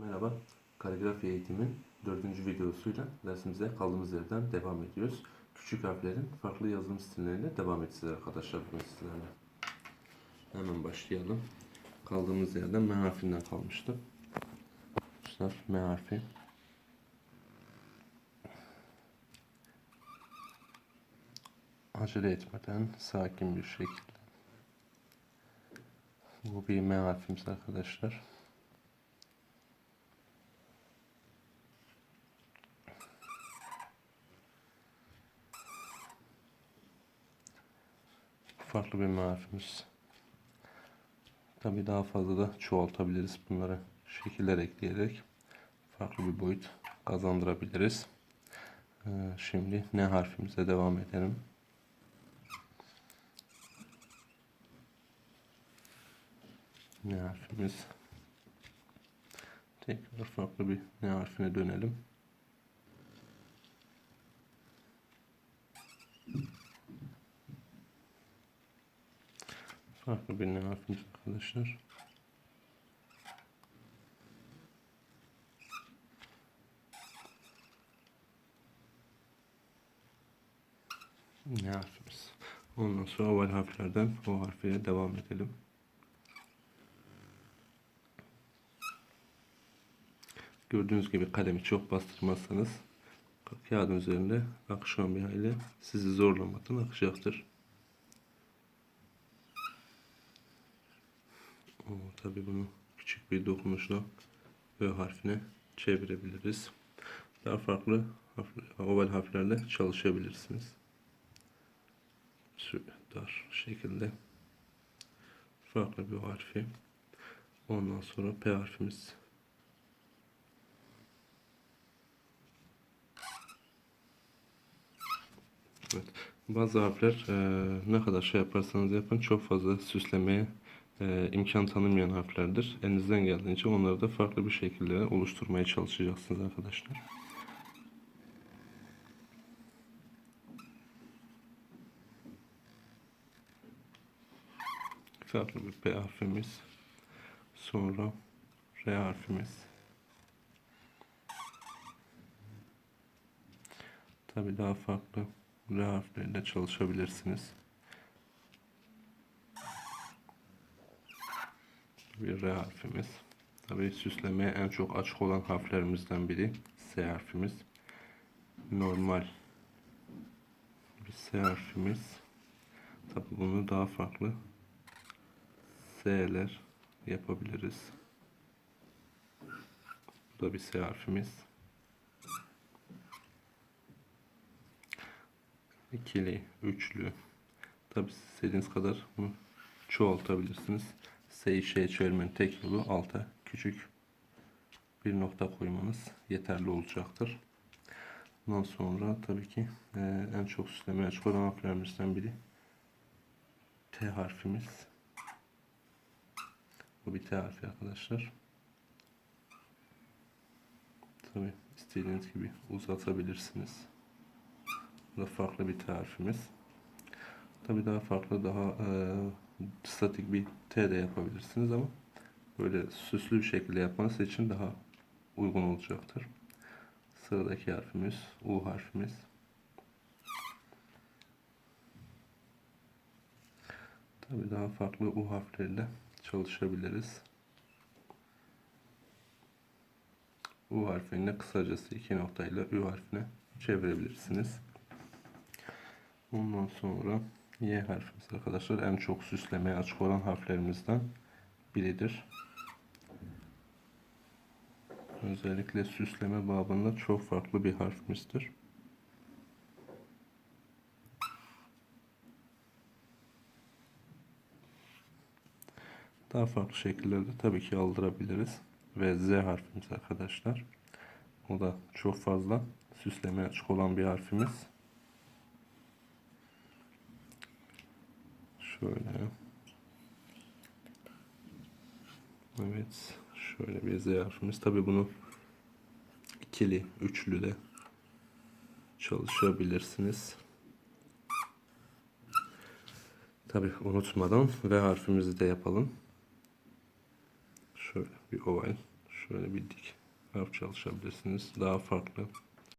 Merhaba, kaligrafi eğitimin dördüncü videosuyla dersimize kaldığımız yerden devam ediyoruz. Küçük harflerin farklı yazım stilleriyle devam edeceğiz arkadaşlar bugün sizlerle. Hemen başlayalım. Kaldığımız yerden M harfinden kalmıştı. Arkadaşlar M harfi. Acele etmeden sakin bir şekilde. Bu bir M harfimiz arkadaşlar. Farklı bir marifimiz. Tabi daha fazla da çoğaltabiliriz bunları şekiller ekleyerek farklı bir boyut kazandırabiliriz. Ee, şimdi ne harfimize devam edelim. Ne harfimiz? Tekrar farklı bir ne harfine dönelim. Farklı bir ne arkadaşlar. Ne harfimiz. Ondan sonra oval harflerden o harfiyle devam edelim. Gördüğünüz gibi kalemi çok bastırmazsanız kağıdın üzerinde akışkan bir hale sizi zorlamadan akacaktır. Oo, tabii bunu küçük bir dokunuşla Ö harfine çevirebiliriz. Daha farklı oval harflerle çalışabilirsiniz. Dar şekilde farklı bir harfi. Ondan sonra P harfimiz. Evet. Bazı harfler e, ne kadar şey yaparsanız yapın çok fazla süslemeye e, imkan tanımayan harflerdir. Elinizden geldiğince onları da farklı bir şekilde oluşturmaya çalışacaksınız arkadaşlar. Farklı bir P harfimiz. Sonra R harfimiz. Tabi daha farklı R harfleriyle çalışabilirsiniz. Bir R harfimiz. Tabi süslemeye en çok açık olan harflerimizden biri S harfimiz. Normal bir S harfimiz. Tabi bunu daha farklı S'ler yapabiliriz. Bu da bir S harfimiz. İkili, üçlü. Tabi istediğiniz kadar çoğaltabilirsiniz. Şeye çevirmenin tek yolu alta küçük bir nokta koymanız yeterli olacaktır. Bundan sonra tabii ki e, en çok süslemeye açık olan harflerimizden biri T harfimiz. Bu bir T harfi arkadaşlar. Tabii istediğiniz gibi uzatabilirsiniz. Bu da farklı bir T harfimiz. Tabii daha farklı, daha e, statik bir T de yapabilirsiniz ama böyle süslü bir şekilde yapmanız için daha uygun olacaktır. Sıradaki harfimiz U harfimiz. Tabii daha farklı U harfleriyle çalışabiliriz. U harfini kısacası iki noktayla Ü harfine çevirebilirsiniz. Ondan sonra Y harfimiz arkadaşlar en çok süslemeye açık olan harflerimizden biridir. Özellikle süsleme babında çok farklı bir harfimizdir. Daha farklı şekillerde tabii ki aldırabiliriz. Ve Z harfimiz arkadaşlar. O da çok fazla süslemeye açık olan bir harfimiz. Şöyle. Evet. Şöyle bir Z harfimiz. Tabi bunu ikili, üçlü de çalışabilirsiniz. Tabi unutmadan V harfimizi de yapalım. Şöyle bir oval. Şöyle bir dik harf çalışabilirsiniz. Daha farklı